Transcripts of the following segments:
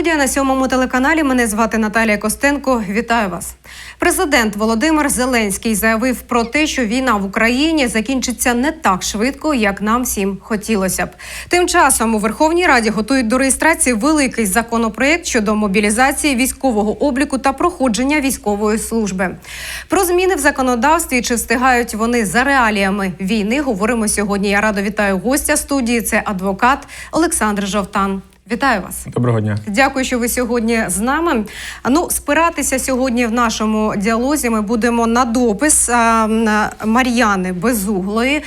Студія на сьомому телеканалі. Мене звати Наталія Костенко. Вітаю вас. Президент Володимир Зеленський заявив про те, що війна в Україні закінчиться не так швидко, як нам всім хотілося б. Тим часом у Верховній Раді готують до реєстрації великий законопроект щодо мобілізації військового обліку та проходження військової служби. Про зміни в законодавстві чи встигають вони за реаліями війни. Говоримо сьогодні. Я радо вітаю гостя студії. Це адвокат Олександр Жовтан. Вітаю вас. Доброго дня. Дякую, що ви сьогодні з нами. Ну, спиратися сьогодні в нашому діалозі ми будемо на допис Мар'яни Безуглої.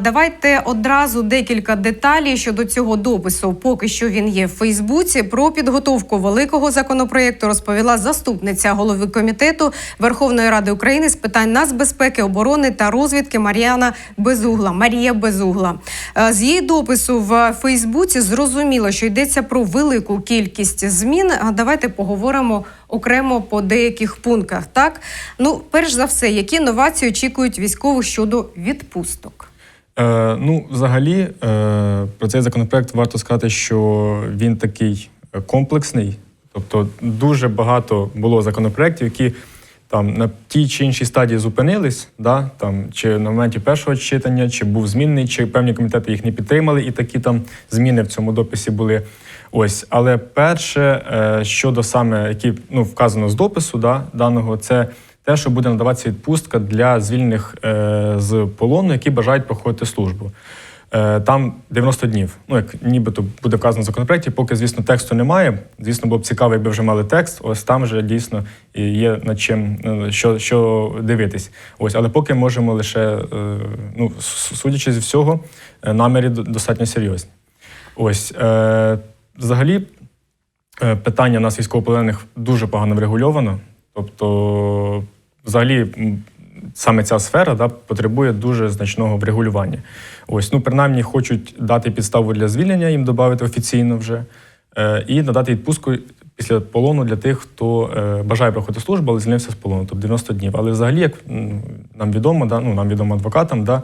Давайте одразу декілька деталей щодо цього допису. Поки що він є в Фейсбуці. Про підготовку великого законопроєкту розповіла заступниця голови комітету Верховної Ради України з питань нацбезпеки, оборони та розвідки Мар'яна Безугла. Марія Безугла. Е, З її допису в Фейсбуці зрозуміло, що йдеться про велику кількість змін. Давайте поговоримо окремо по деяких пунктах. Так, ну перш за все, які новації очікують військових щодо відпусток? Е, ну, взагалі, е, про цей законопроект варто сказати, що він такий е, комплексний. Тобто, дуже багато було законопроєктів, які там на тій чи іншій стадії зупинились, да, там, чи на моменті першого читання, чи був змінний, чи певні комітети їх не підтримали, і такі там зміни в цьому дописі були. Ось, але перше, е, щодо саме, які ну, вказано з допису да, даного, це те, що буде надаватися відпустка для звільнених е, з полону, які бажають проходити службу. Е, там 90 днів. Ну, як нібито буде вказано в законопроекті, поки, звісно, тексту немає. Звісно, було б цікаво, якби вже мали текст. Ось там вже дійсно є над чим е, що, що дивитись. Ось, але поки можемо лише, е, ну, судячи зі всього, наміри достатньо серйозні. Ось взагалі питання нас військовополонених дуже погано врегульовано. Тобто, взагалі, саме ця сфера да, потребує дуже значного врегулювання. Ось, ну, принаймні, хочуть дати підставу для звільнення, їм додати офіційно вже, е, і надати відпустку після полону для тих, хто е, бажає проходити службу, але звільнився з полону, тобто 90 днів. Але взагалі, як нам відомо, да, ну, нам відомо адвокатам, да,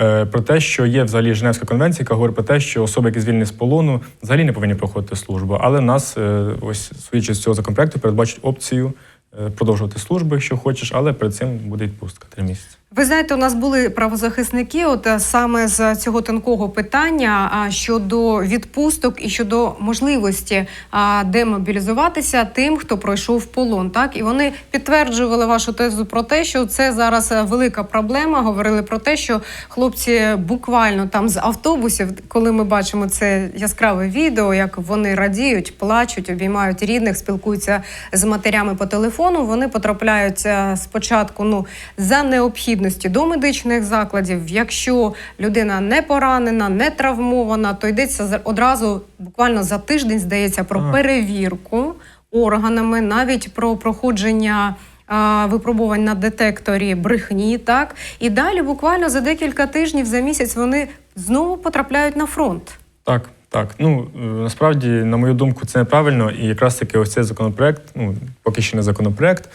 е, про те, що є взагалі Женевська конвенція, яка говорить про те, що особи, які звільнені з полону, взагалі не повинні проходити службу. Але нас, е, ось судячи з цього законопроекту, передбачить опцію е, продовжувати службу, якщо хочеш, але перед цим буде відпустка три місяці. Ви знаєте, у нас були правозахисники, от е, саме з цього тонкого питання а, щодо відпусток і щодо можливості а, демобілізуватися тим, хто пройшов полон. Так і вони підтверджували вашу тезу про те, що це зараз е, велика проблема. Говорили про те, що хлопці буквально там з автобусів, коли ми бачимо це яскраве відео, як вони радіють, плачуть, обіймають рідних, спілкуються з матерями по телефону. Вони потрапляють е, спочатку ну за необхідності до медичних закладів. Якщо людина не поранена, не травмована, то йдеться одразу буквально за тиждень, здається, про перевірку органами, навіть про проходження. Випробувань на детекторі брехні, так і далі, буквально за декілька тижнів за місяць, вони знову потрапляють на фронт. Так, так. Ну е, насправді, на мою думку, це неправильно. І якраз таки ось цей законопроект, ну поки ще не законопроект,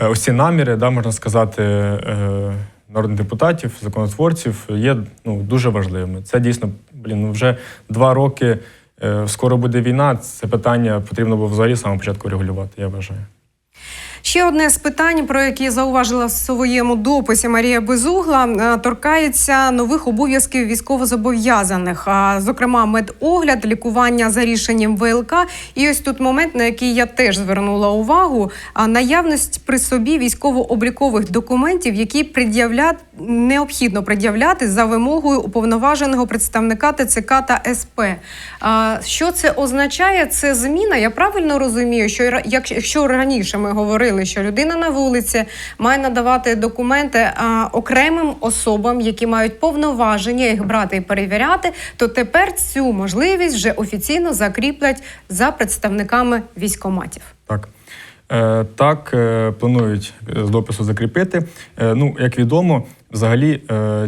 ось ці наміри, да, можна сказати, е, народних депутатів, законотворців є ну, дуже важливими. Це дійсно, блін, ну вже два роки. е, Скоро буде війна. Це питання потрібно було взагалі самого початку регулювати, я вважаю. Ще одне з питань, про які зауважила в своєму дописі Марія Безугла, е, торкається нових обов'язків військовозобов'язаних, зокрема медогляд, лікування за рішенням ВЛК. І ось тут момент, на який я теж звернула увагу: а наявність при собі військово-облікових документів, які пред'являть необхідно пред'являти за вимогою уповноваженого представника ТЦК та СП. Що це означає? Це зміна. Я правильно розумію, що якщо раніше ми говорили, що людина на вулиці має надавати документи а, окремим особам, які мають повноваження їх брати і перевіряти, то тепер цю можливість вже офіційно закріплять за представниками військоматів. Так. Е, Так, е, планують е, з допису закріпити. Ну, як відомо, взагалі,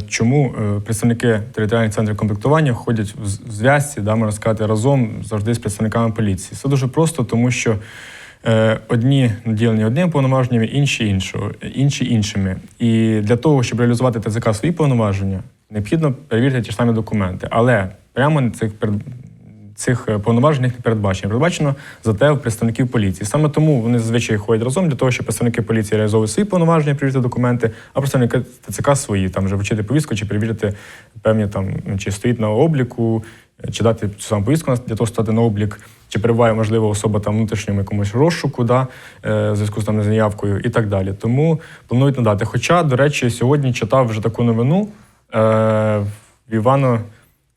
чому представники територіальних центрів комплектування ходять в зв'язці, да, можна сказати, разом завжди з представниками поліції. Це дуже просто, тому що одні наділені одним повноваженнями, інші іншого, інші іншими. І для того, щоб реалізувати ТЗК свої повноваження, необхідно перевірити ті ж самі документи. Але прямо цих цих е, повноважень не передбачено. Передбачено зате в представників поліції. Саме тому вони зазвичай ходять разом для того, щоб представники поліції реалізовують свої повноваження, перевірити документи, а представники ТЦК свої там вже вручити повістку чи перевірити певні там чи стоїть на обліку, е, чи дати цю саму повістку для того, стати на облік, чи перебуває можливо особа там внутрішньому якомусь розшуку, да, е, в зв'язку з там заявкою і так далі. Тому планують надати. Хоча, до речі, сьогодні читав вже таку новину е, в Івано.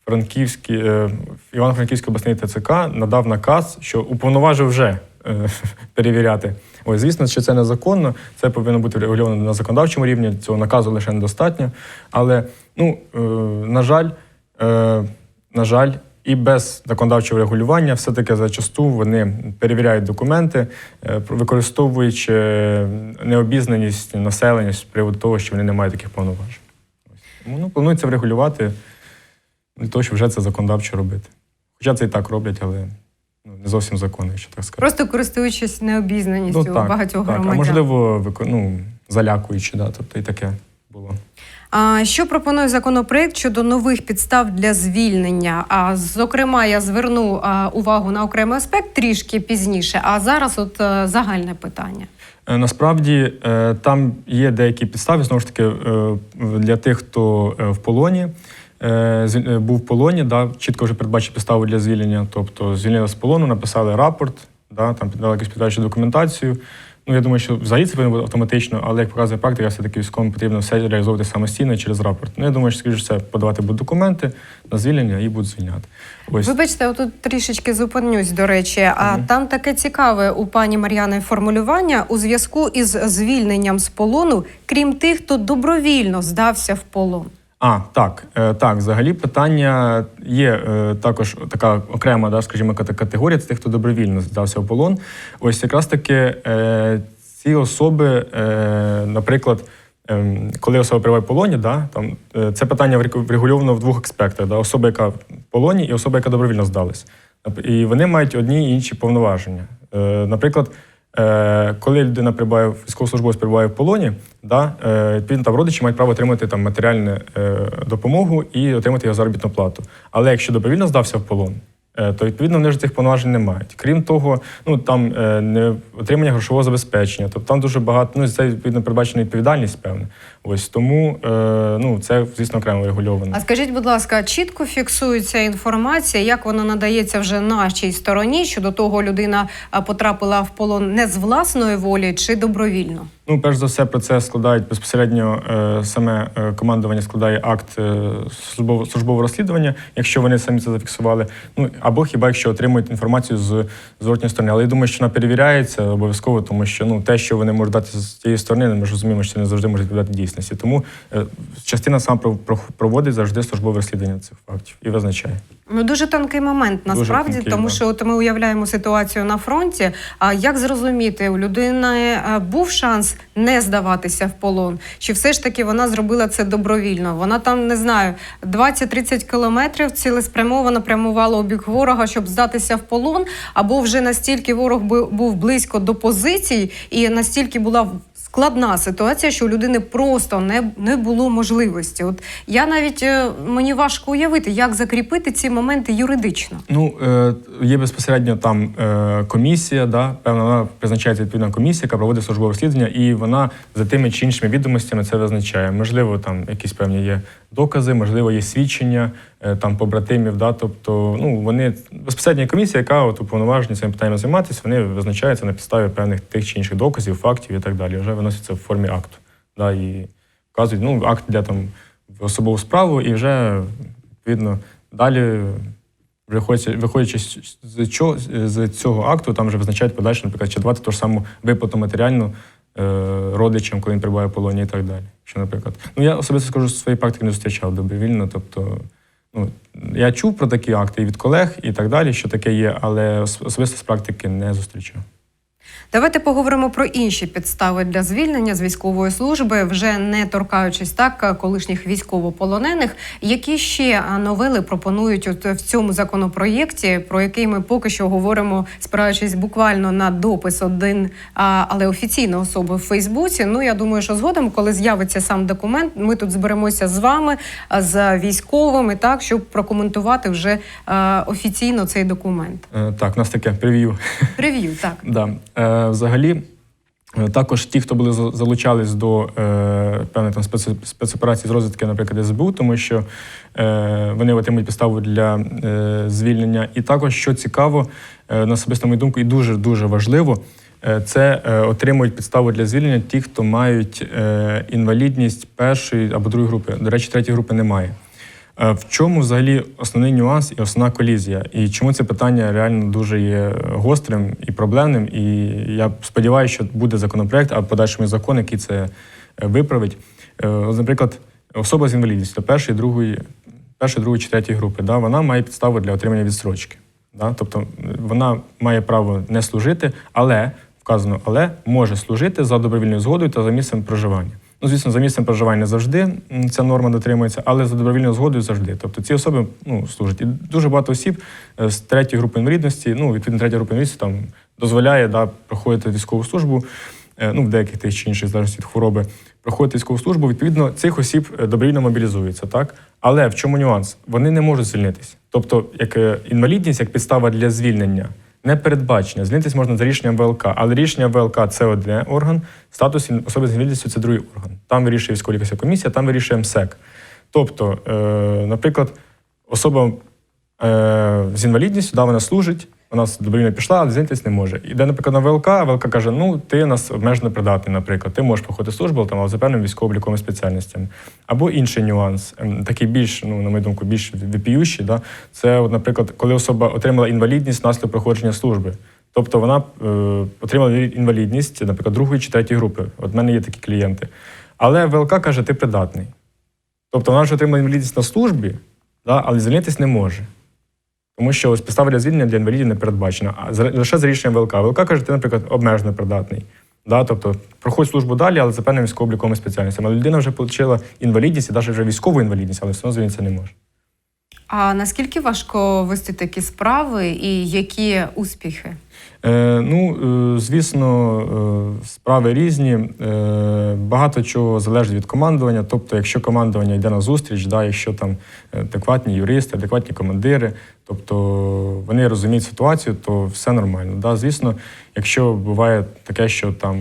Франківський, е, Івано-Франківський обласний ТЦК надав наказ, що уповноважив вже е, перевіряти. Ось, звісно, що це незаконно, це повинно бути регульовано на законодавчому рівні, цього наказу лише недостатньо. Але, ну, е, на жаль, е, на жаль, і без законодавчого регулювання все-таки зачасту вони перевіряють документи, е, використовуючи е, необізнаність населення з приводу того, що вони не мають таких повноважень. Тому ну, планується врегулювати для того, щоб вже це законодавчо робити. Хоча це і так роблять, але ну, не зовсім законно, якщо так сказати. Просто користуючись необізнаністю багатьох так. громадян. А можливо, ну, залякуючи, да, тобто і таке було. Що пропонує законопроект щодо нових підстав для звільнення? А зокрема, я зверну увагу на окремий аспект трішки пізніше. А зараз, от е, загальне питання. Е, Насправді е, там є деякі підстави, знову ж таки, для тих, хто в полоні. Був в полоні, да, чітко вже передбачили підставу для звільнення. Тобто звільнили з полону, написали рапорт, да, там піддали якусь підвищу документацію. Ну, я думаю, що взагалі це повинно бути автоматично, але як показує практика, все-таки військовим потрібно все реалізовувати самостійно через рапорт. Ну, я думаю, що скоріше все подавати будуть документи на звільнення і будуть звільняти. Ось Вибачте, отут трішечки зупинюсь, до речі. А там таке цікаве у пані Мар'яни формулювання у зв'язку із звільненням з полону, крім тих, хто добровільно здався в полон. А, так, е, так, взагалі питання є е, також така окрема, да, скажімо, кате- категорія це тих, хто добровільно здався в полон. Ось якраз таки е, ці особи, наприклад, ем, коли особа перебуває в полоні, да, там, це питання врегу- врегульовано в двох аспектах: да, особа, яка в полоні, і особа, яка добровільно здалась. І вони мають одні і інші повноваження. Наприклад, коли людина прибуває, військовослужбовець прибуває в полоні, да, е, відповідно там родичі мають право отримати там матеріальну е, допомогу і отримати його заробітну плату. Але якщо добровільно здався в полон, е, то відповідно вони ж цих повноважень не мають. Крім того, ну там е, не отримання грошового забезпечення, тобто там дуже багато, ну це відповідно передбачена відповідальність, певне. Ось тому е, ну це звісно окремо регульовано. А скажіть, будь ласка, чітко фіксується інформація, як вона надається вже нашій стороні щодо того, людина потрапила в полон не з власної волі чи добровільно? Ну, перш за все, про це складають безпосередньо е, саме е, командування складає акт е, службового, службового розслідування, якщо вони самі це зафіксували. Ну або хіба якщо отримують інформацію з зворотньої сторони. Але я думаю, що вона перевіряється обов'язково, тому що ну те, що вони можуть дати з тієї сторони, ми ж розуміємо, що це не завжди може відповідати дійсності. Тому е, частина сам про- про- проводить завжди службове розслідування цих фактів і визначає. Ну дуже тонкий момент насправді, тонкий, тому да. що от ми уявляємо ситуацію на фронті. А як зрозуміти, у людини е, був шанс не здаватися в полон? Чи все ж таки вона зробила це добровільно? Вона там не знаю, 20-30 кілометрів цілеспрямовано прямувала у бік ворога, щоб здатися в полон, або вже настільки ворог бу- був близько до позицій, і настільки була складна ситуація, що у людини просто не, не було можливості. От я навіть е, мені важко уявити, як закріпити ці моменти юридично. Ну, е, є безпосередньо там е, комісія, да, певна вона призначається відповідна комісія, яка проводить службове розслідування, і вона за тими чи іншими відомостями це визначає. Можливо, там якісь певні є докази, можливо, є свідчення там побратимів. Да, тобто, ну вони безпосередня комісія, яка от уповноважена цим питанням займатися, вони визначаються на підставі певних тих чи інших доказів, фактів і так далі. Вже виносяться в формі акту. Да, і вказують ну, акт для там особову справу, і вже відповідно далі. Виходячи, з- чого з цього акту, там вже визначають подальше, наприклад, чи давати ту ж саму виплату матеріальну е, родичам, коли він перебуває в полоні і так далі. Що, наприклад, ну я особисто скажу, що своєї практики не зустрічав добровільно. Тобто, ну я чув про такі акти і від колег, і так далі, що таке є, але ос- особисто з практики не зустрічав. Давайте поговоримо про інші підстави для звільнення з військової служби, вже не торкаючись так колишніх військовополонених. Які ще а, новели пропонують от в цьому законопроєкті, про який ми поки що говоримо, спираючись буквально на допис один, але офіційної особи в Фейсбуці. Ну я думаю, що згодом, коли з'явиться сам документ, ми тут зберемося з вами, з військовими, так щоб прокоментувати вже офіційно цей документ. Е, Так, у нас таке прев'ю. Прев'ю, так. Да. Е, взагалі, е, також ті, хто були залучались до е, певних там спец, спецоперацій з розвідки, наприклад, СБУ, тому що вони отримують підставу для звільнення. І також, що цікаво, на особисту мою думку, і дуже дуже важливо. Це отримують підставу для звільнення ті, хто мають інвалідність першої або другої групи. До речі, третьої групи немає. Е, В чому взагалі основний нюанс і основна колізія? І чому це питання реально дуже є гострим і проблемним? І я сподіваюся, що буде законопроект, а подальшому закон, який це е, виправить. Е, Наприклад, особа з інвалідністю першої, другої, першої, другої чи третьої групи, да, вона має підставу для отримання відстрочки. Да? Тобто вона має право не служити, але вказано, але може служити за добровільною згодою та за місцем проживання. Ну, звісно, за місцем проживання завжди ця норма дотримується, але за добровільною згодою завжди. Тобто ці особи ну, служать. І дуже багато осіб е, з третьої групи інвалідності, ну, відповідно, третя група інвалідності там дозволяє да, проходити військову службу, е, ну, в деяких тих чи інших, залежності від хвороби, проходити військову службу. Відповідно, цих осіб е, добровільно мобілізуються, так? Але в чому нюанс? Вони не можуть звільнитися. Тобто, як інвалідність, як підстава для звільнення, не передбачення. Звільнитись можна за рішенням ВЛК, але рішення ВЛК це один орган, статус особи з інвалідністю це другий орган. Там вирішує військова лікарська комісія, там вирішує МСЕК. Тобто, е, наприклад, особа е, з інвалідністю, да, вона служить, вона добровільно пішла, але звільнитись не може. Іде, наприклад, на ВЛК, а ВЛК каже: ну, ти нас обмежено придатний, наприклад, ти можеш проходити службу, але за певними військово-обліковими спеціальностями. Або інший нюанс, ем, такий більш, ну, на мою думку, більш випіющий, да, це, от, наприклад, коли особа отримала інвалідність внаслідок проходження служби. Тобто вона е, отримала інвалідність, наприклад, другої чи третьої групи. От в мене є такі клієнти. Але ВЛК каже, ти придатний. Тобто вона вже отримала інвалідність на службі, да, але звільнитись не може. Тому що ось підстава звільнення для інвалідів не передбачена. А лише за рішенням ВЛК. ВЛК каже, ти, наприклад, обмежено придатний. Да, тобто проходь службу далі, але за певним військово-обліковими спеціальностями. Але людина вже отримала інвалідність і навіть вже військову інвалідність, але все одно звільнитися не може. А наскільки важко вести такі справи і які успіхи? Е, ну, е, звісно, е, справи різні. Багато чого залежить від командування. Тобто, якщо командування йде на зустріч, да, якщо там адекватні юристи, адекватні командири, тобто вони розуміють ситуацію, то все нормально. Да. Звісно, якщо буває таке, що там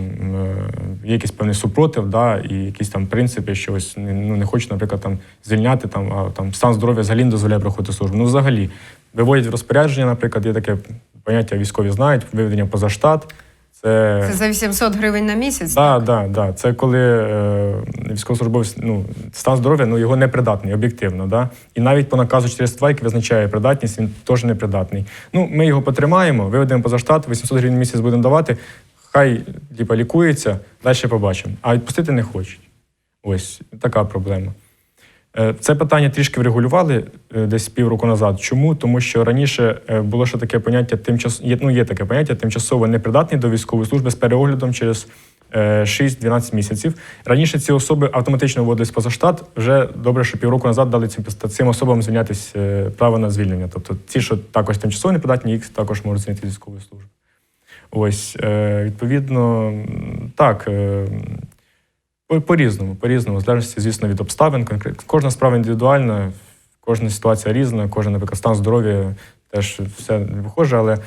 є якийсь певний супротив, да, і якісь там принципи, що ось не- ну, не хочуть, наприклад, там звільняти, там, а там стан здоров'я взагалі не дозволяє проходити службу. Ну, взагалі, виводять в розпорядження, наприклад, є таке поняття військові знають, виведення поза штат. Це, Це за 800 гривень на місяць? да, да, да. це коли е, військовослужбовець ну, стан здоров'я ну, його непридатний, об'єктивно. Да? І навіть по наказу 402, який визначає придатність, він теж непридатний. Ну, ми його потримаємо, виведемо поза штат, 800 гривень в місяць будемо давати, хай типа, лікується, далі побачимо. А відпустити не хочуть. Ось така проблема. Е, Це питання трішки врегулювали е, десь півроку назад. Чому? Тому що раніше е, було ще таке поняття тимчас... ну, є таке поняття тимчасово непридатний до військової служби з переоглядом через е, 6-12 місяців. Раніше ці особи автоматично вводились поза штат. Вже добре, що півроку назад дали цим, цим особам звільнятись право на звільнення. Тобто ті, що також тимчасово непридатні, їх також можуть звільнити з військової служби. Ось, відповідно, м, так. е, по- по-різному, в залежності, звісно, від обставин. Конкрет- Кожна справа індивідуальна, кожна ситуація різна, кожен, наприклад, стан здоров'я теж все не вихоже. Але,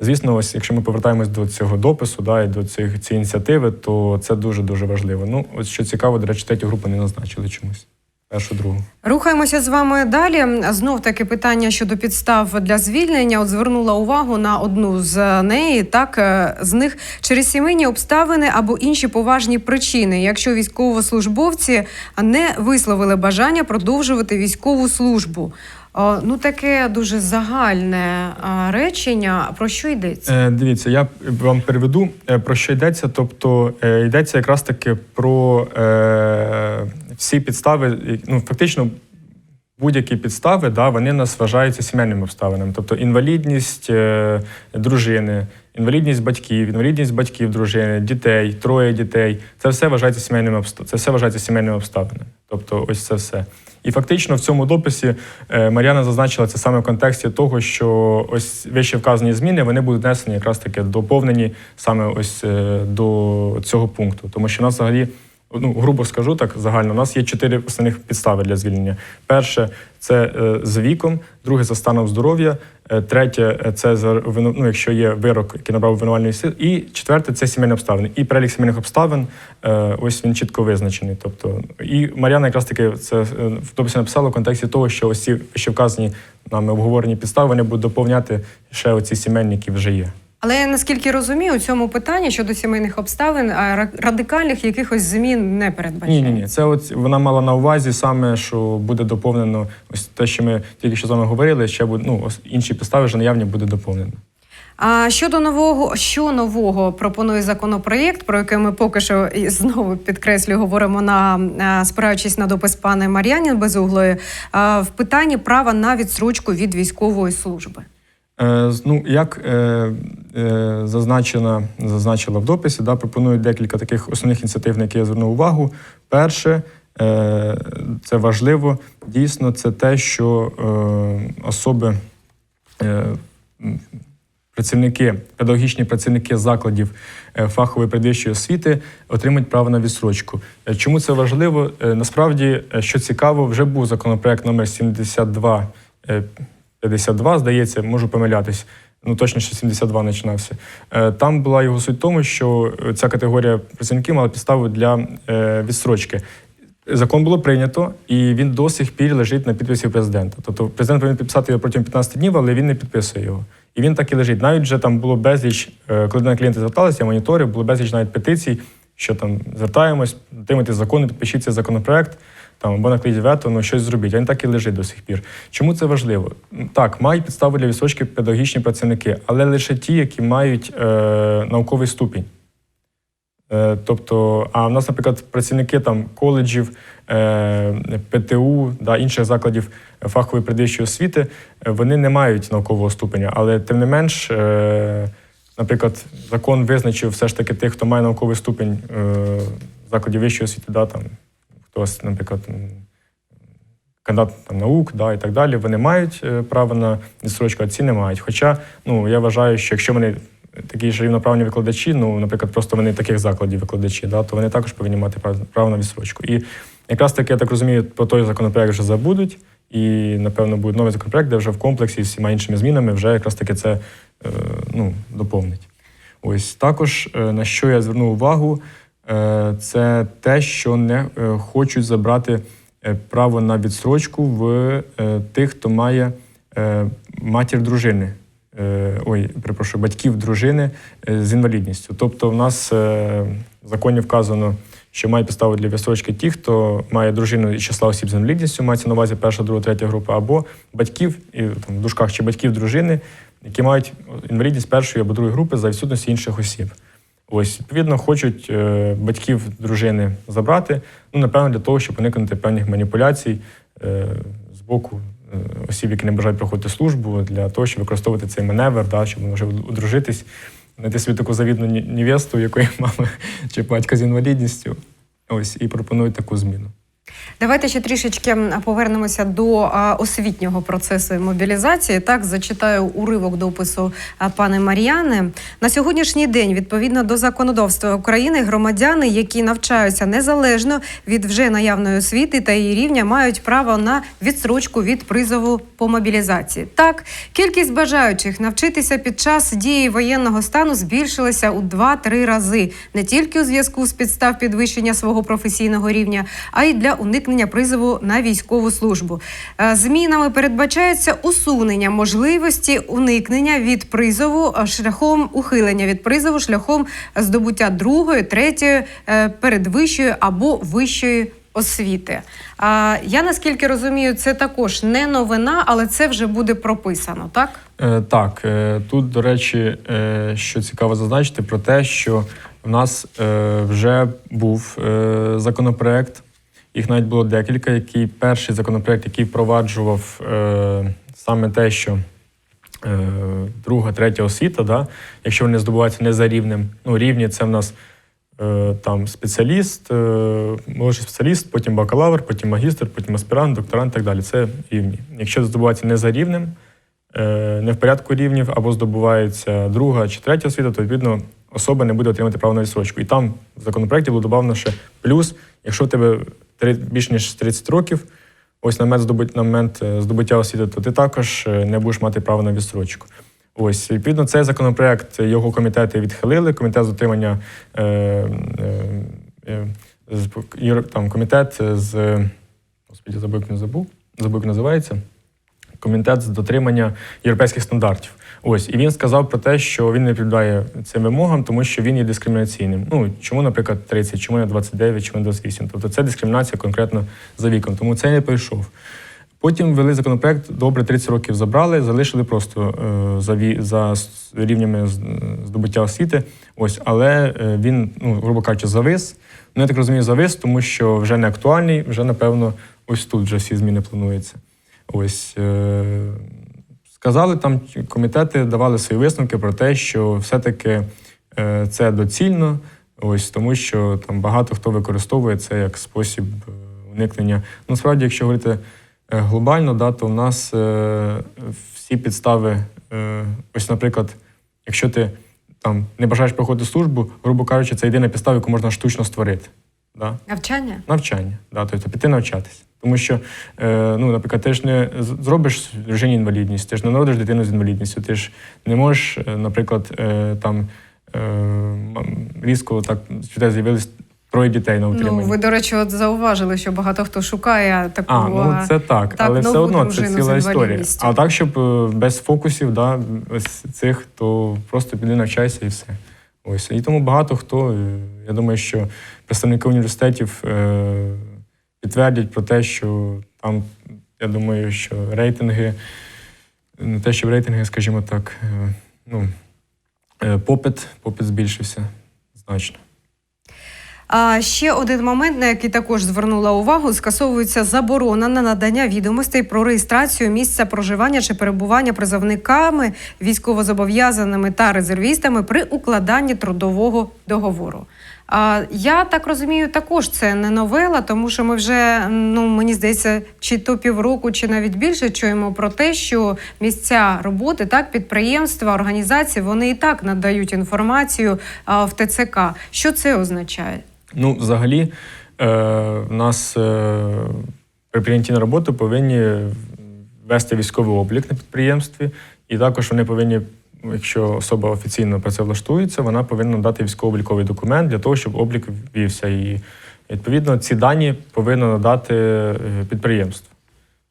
звісно, ось якщо ми повертаємось до цього допису да, і до цих, цієї ініціативи, то це дуже-дуже важливо. Ну, ось що цікаво, до речі, третю групу не назначили чомусь. Першу, другу. Рухаємося з вами далі. Знов таки питання щодо підстав для звільнення. От звернула увагу на одну з неї. Так е, з них через сімейні обставини або інші поважні причини, якщо військовослужбовці не висловили бажання продовжувати військову службу. О, ну таке дуже загальне а, речення. Про що йдеться? Е, дивіться, я вам переведу, е, про що йдеться. Тобто е, йдеться якраз таки про е, всі підстави, ну, фактично. будь-які підстави, да, вони нас вважаються сімейними обставинами. Тобто інвалідність е, дружини, інвалідність батьків, інвалідність батьків дружини, дітей, троє дітей. Це все вважається сімейними обста- Це все вважається сімейними обставинами. Тобто, ось це все. І фактично в цьому дописі е, Мар'яна зазначила це саме в контексті того, що ось вище вказані зміни вони будуть внесені якраз таки доповнені саме ось е, до цього пункту. Тому що в нас взагалі, ну грубо скажу так, загально, у нас є чотири основних підстави для звільнення. Перше це е, за віком, друге за станом здоров'я, е, третє це за ну, якщо є вирок, який набрав обвинувальної сили, і четверте це сімейні обставини. І перелік сімейних обставин е, ось він чітко визначений. Тобто, і Мар'яна якраз таки це в дописі написала в контексті того, що ось ці ще вказані нами обговорені підстави, вони будуть доповняти ще оці сімейні, які вже є. Але я наскільки розумію, у цьому питанні щодо сімейних обставин радикальних якихось змін не передбачає. Ні, ні, ні. Це от вона мала на увазі саме, що буде доповнено ось те, що ми тільки що з вами говорили. Ще буде ну інші підстави вже наявні буде доповнено. А щодо нового, що нового пропонує законопроєкт, про який ми поки що і знову підкреслюю, говоримо на спираючись на допис пани Мар'янін Безуглої, в питанні права на відсрочку від військової служби. Е, ну, як е, е, зазначено, зазначила в дописі, да, пропонують декілька таких основних ініціатив, на які я звернув увагу. Перше, е, це важливо, дійсно, це те, що е, особи, працівники, педагогічні працівники закладів фахової передвищої освіти отримують право на відсрочку. Чому це важливо? Насправді, що цікаво, вже був законопроект номер 72 е, здається, можу помилятись. Ну точно, що 72 починався. Е, Там була його суть в тому, що е, ця категорія працівників мала підставу для е, відстрочки. Закон було прийнято, і він до сих пір лежить на підписі президента. Тобто президент повинен підписати його протягом 15 днів, але він не підписує його. І він так і лежить. Навіть вже там було безліч, коли до клієнти зверталися, я моніторив, було безліч навіть петицій, що там звертаємось, дотримуйтесь закону, підпишіть цей законопроект, там або накліть вето, ну щось зробіть. А він так і лежить до сих пір. Чому це важливо? Так, мають підстави для відсрочки педагогічні працівники, але лише ті, які мають е, науковий ступінь. Е, Тобто, а в нас, наприклад, працівники там коледжів, е, ПТУ, да, інших закладів фахової передвищої освіти, е, вони не мають наукового ступеня, але тим не менш, е, наприклад, закон визначив все ж таки тих, хто має науковий ступень е, закладів вищої освіти, да, там, хтось, наприклад, кандидат там, наук да, і так далі, вони мають е, право на відстрочку, а ці не мають. Хоча ну, я вважаю, що якщо вони такі ж рівноправні викладачі, ну, наприклад, просто вони таких закладів викладачі, да, то вони також повинні мати прав- право на відстрочку. І якраз таки, я так розумію, про той законопроект вже забудуть. І, напевно, буде новий законопроект, де вже в комплексі з всіма іншими змінами вже якраз таки це ну, доповнить. Ось також е, на що я звернув увагу, е, це те, що не е, хочуть забрати е, право на відстрочку в е, тих, хто має е, матір дружини. Е, Ой, перепрошую, батьків дружини е, з інвалідністю. Тобто, в нас е, в законі вказано, що мають підставу для відстрочки ті, хто має дружину із числа осіб з інвалідністю, мається на увазі перша, друга, третя група, або батьків, і там в дужках чи батьків дружини, які мають інвалідність першої або другої групи за відсутності інших осіб. Ось, відповідно, хочуть е, батьків дружини забрати, ну, напевно, для того, щоб уникнути певних маніпуляцій е, з боку е, осіб, які не бажають проходити службу, для того, щоб використовувати цей маневр, да, щоб може одружитись, знайти собі таку завідну нівесту, якої мами чи батька з інвалідністю. Ось, і пропонують таку зміну. Давайте ще трішечки повернемося до освітнього процесу мобілізації. Так, зачитаю уривок допису пани Мар'яни. На сьогоднішній день, відповідно до законодавства України, громадяни, які навчаються незалежно від вже наявної освіти та її рівня, мають право на відстрочку від призову по мобілізації. Так, кількість бажаючих навчитися під час дії воєнного стану збільшилася у 2-3 рази не тільки у зв'язку з підстав підвищення свого професійного рівня, а й для уникнення призову на військову службу. Е, Змінами передбачається усунення можливості уникнення від призову е, шляхом ухилення від призову шляхом здобуття другої, третьої, е, передвищої або вищої. Освіти. А, я наскільки розумію, це також не новина, але це вже буде прописано, так? Е, Так, е, тут, до речі, е, що цікаво зазначити, про те, що в нас е, вже був е, законопроект, Їх навіть було декілька. Який перший законопроект, який впроваджував е, саме те, що е, друга, третя освіта, да, якщо вони здобуваються не за рівнем, ну рівні це в нас е, там спеціаліст, е, молодший спеціаліст, потім бакалавр, потім магістр, потім аспірант, докторант і так далі. Це рівні. Якщо здобувається не за рівнем, е, не в порядку рівнів, або здобувається друга чи третя освіта, то відповідно особа не буде отримати право на відсрочку. І там в законопроекті було додано ще плюс, якщо в тебе три- більш ніж 30 років, ось на момент здобут- на момент е, здобуття освіти, то ти також е, не будеш мати право на відсрочку. Ось, відповідно, цей законопроект його комітети відхилили. Комітет з дотримання е, е, е, там, комітет з господі, забув, не забув, забув, називається. Комітет з дотримання європейських стандартів. Ось, і він сказав про те, що він не відповідає цим вимогам, тому що він є дискримінаційним. Ну чому, наприклад, 30, чому не 29, чому не 28? Тобто це дискримінація конкретно за віком. Тому це не пройшов. Потім ввели законопроект, добре, 30 років забрали, залишили просто е, за, за рівнями здобуття освіти. Ось, але е, він, ну, грубо кажучи, завис. Ну, я так розумію, завис, тому що вже не актуальний, вже, напевно, ось тут вже всі зміни плануються. Ось. Е, сказали там, комітети давали свої висновки про те, що все-таки е, це доцільно, ось тому що там багато хто використовує це як спосіб е, уникнення. Ну, справді, якщо говорити глобально, да, то в нас всі підстави, ось, наприклад, якщо ти там не бажаєш проходити службу, грубо кажучи, це єдина підстава, яку можна штучно створити. Да? Навчання? Навчання, да, тобто піти навчатися. Тому що, е, ну, наприклад, ти ж не зробиш дружині інвалідність, ти ж не народиш дитину з інвалідністю, ти ж не можеш, е, наприклад, е, там різко так тебе з'явилось троє дітей на Ну, ви, до речі, от зауважили, що багато хто шукає таку. А, ну це так, так, але все одно це ціла історія. А так, щоб без фокусів, да, ось цих, то просто піди навчайся і все. Ось. І тому багато хто, я думаю, що представники університетів е, підтвердять про те, що там, я думаю, що рейтинги, не те, що рейтинги, скажімо так, е, ну, е, попит, попит збільшився значно. А ще один момент, на який також звернула увагу, скасовується заборона на надання відомостей про реєстрацію місця проживання чи перебування призовниками, військовозобов'язаними та резервістами при укладанні трудового договору. Я так розумію, також це не новела, тому що ми вже ну мені здається, чи то півроку, чи навіть більше чуємо про те, що місця роботи, так підприємства, організації вони і так надають інформацію в ТЦК. Що це означає? Ну, взагалі, е, в нас е, при прийнятті на роботу повинні вести військовий облік на підприємстві, і також вони повинні, якщо особа офіційно працевлаштується, вона повинна дати військово-обліковий документ для того, щоб облік вівся. І відповідно ці дані повинно надати е, підприємство.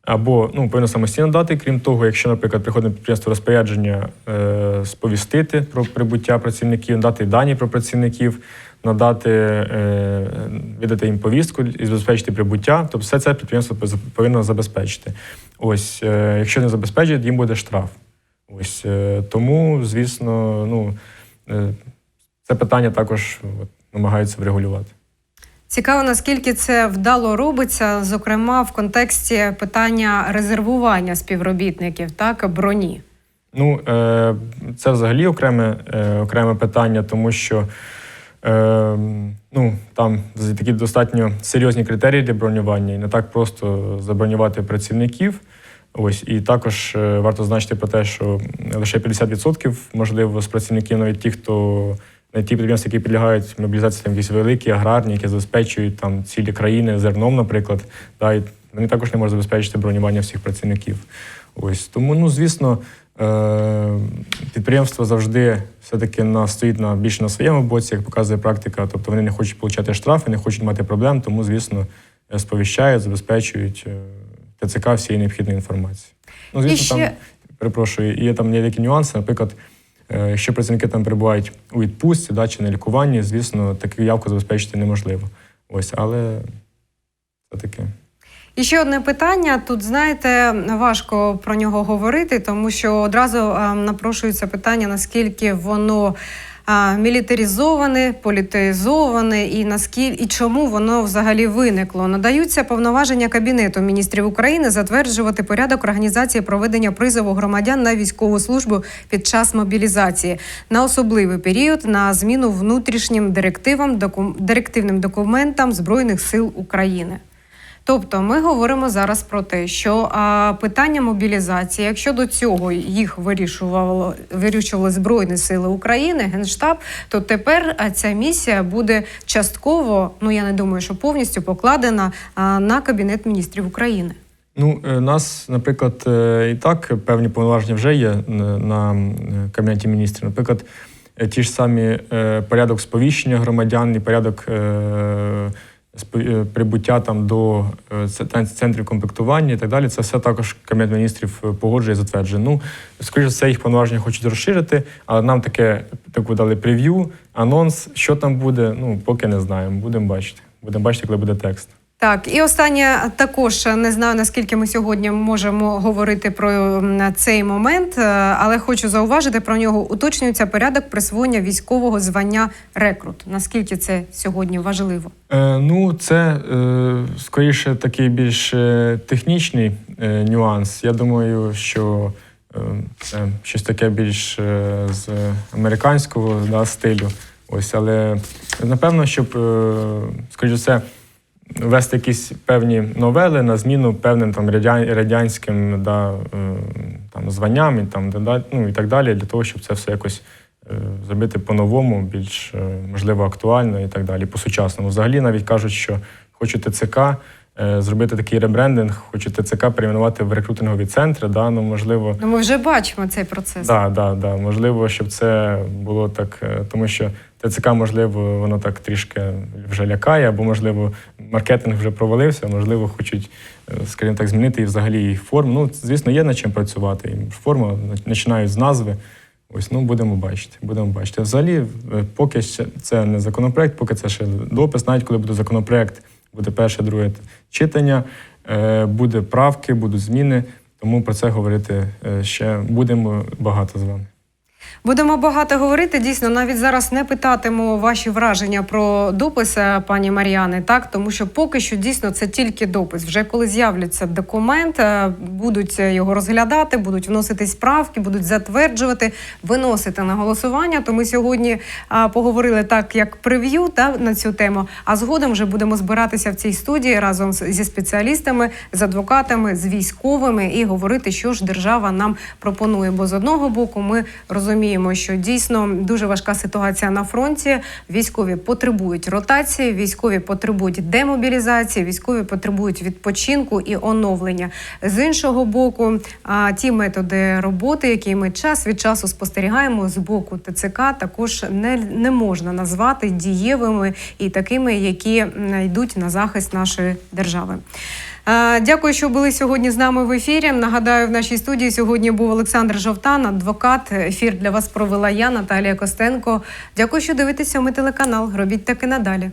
Або ну, повинно самостійно дати, крім того, якщо, наприклад, приходить підприємство розпорядження е, сповістити про прибуття працівників, надати дані про працівників, надати, е, видати їм повістку і забезпечити прибуття. Тобто все це підприємство повинно забезпечити. Ось, е, якщо не забезпечить, їм буде штраф. Ось е, тому, звісно, ну е, це питання також от, намагаються врегулювати. Цікаво, наскільки це вдало робиться, зокрема в контексті питання резервування співробітників, так броні. Ну, е, це взагалі окреме, окреме питання, тому що ну, там такі достатньо серйозні критерії для бронювання, і не так просто забронювати працівників. Ось, і також е, варто значити про те, що лише 50% можливо з працівників, навіть ті, хто навіть ті підприємства, які підлягають мобілізації, там якісь великі, аграрні, які забезпечують там цілі країни зерном, наприклад, да, і вони також не можуть забезпечити бронювання всіх працівників. Ось тому, ну звісно, е- підприємство завжди все-таки на стоїть на більше на своєму боці, як показує практика. Тобто вони не хочуть отримати штрафи, не хочуть мати проблем, тому, звісно, е, сповіщають, забезпечують ТЦК всієї необхідної інформації. Ну, звісно, ще- там перепрошую, є там деякі нюанси. Наприклад, е, якщо працівники там перебувають у відпустці да, чи на лікуванні, звісно, таку явку забезпечити неможливо. Ось, але це таке. І ще одне питання. Тут знаєте, важко про нього говорити, тому що одразу е, напрошується питання, наскільки воно а, мілітаризоване, політизоване і наскільки і чому воно взагалі виникло. Надаються повноваження Кабінету міністрів України затверджувати порядок організації проведення призову громадян на військову службу під час мобілізації на особливий період на зміну внутрішнім директивам директивним документам Збройних сил України. Тобто ми говоримо зараз про те, що а, питання мобілізації, якщо до цього їх вирішувало вирішували Збройні Сили України, Генштаб, то тепер ця місія буде частково, ну я не думаю, що повністю покладена а, на Кабінет міністрів України. Ну, е, нас, наприклад, е, і так певні повноваження вже є е, на Кабінеті міністрів. Наприклад, ті ж самі порядок сповіщення громадян і порядок прибуття там до е, центрів комплектування і так далі. Це все також Кабінет міністрів е, погоджує і затверджує. Ну, скоріше все, їх повноваження хочуть розширити, але нам таке таку дали прев'ю, анонс, що там буде. Ну, поки не знаємо. Будемо бачити. Будемо бачити, коли буде текст. Так, і останнє також не знаю наскільки ми сьогодні можемо говорити про цей момент, е, але хочу зауважити про нього. Уточнюється порядок присвоєння військового звання рекрут. Наскільки це сьогодні важливо? Е, ну, це е, скоріше такий більш е, технічний е, нюанс. Я думаю, що е, це щось таке більш е, з американського да, стилю. Ось, але напевно, щоб е, скоріше за все. Ввести якісь певні новели на зміну певним там радянським да, е, там, званням і, там, ну, і так далі, для того, щоб це все якось е, зробити по-новому, більш е, можливо актуально і так далі, по-сучасному. Взагалі навіть кажуть, що хочуть ТЦК зробити такий ребрендинг, хочуть ТЦК перейменувати в рекрутингові центри. Да, ну, можливо, Ну, ми вже бачимо цей процес. Да, да, да. Можливо, щоб це було так, тому що ТЦК, можливо, воно так трішки вже лякає, або, можливо, маркетинг вже провалився, можливо, хочуть, е, скажімо так, змінити і взагалі їх форму. Ну, звісно, є над чим працювати. Форма починають з назви. Ось, ну будемо бачити. Будемо бачити. Взагалі, е, поки ще це не законопроект, поки це ще допис, навіть коли буде законопроект, буде перше, друге читання, е, буде правки, будуть зміни. Тому про це говорити ще будемо багато з вами. Будемо багато говорити. Дійсно, навіть зараз не питатиму ваші враження про допис пані Мар'яни, так тому що поки що дійсно це тільки допис. Вже коли з'являться документ, будуть його розглядати, будуть вносити справки, будуть затверджувати, виносити на голосування. То ми сьогодні поговорили так, як прев'ю та на цю тему. А згодом вже будемо збиратися в цій студії разом зі спеціалістами, з адвокатами, з військовими і говорити, що ж держава нам пропонує. Бо з одного боку ми розуміємо, що дійсно дуже важка ситуація на фронті. Військові потребують ротації, військові потребують демобілізації, військові потребують відпочинку і оновлення. З іншого боку, а, ті методи роботи, які ми час від часу спостерігаємо з боку ТЦК, також не, не можна назвати дієвими і такими, які йдуть на захист нашої держави. Дякую, що були сьогодні з нами в ефірі. Нагадаю, в нашій студії сьогодні був Олександр Жовтан, адвокат. Ефір для вас провела я, Наталія Костенко. Дякую, що дивитеся ми телеканал. Робіть таки надалі.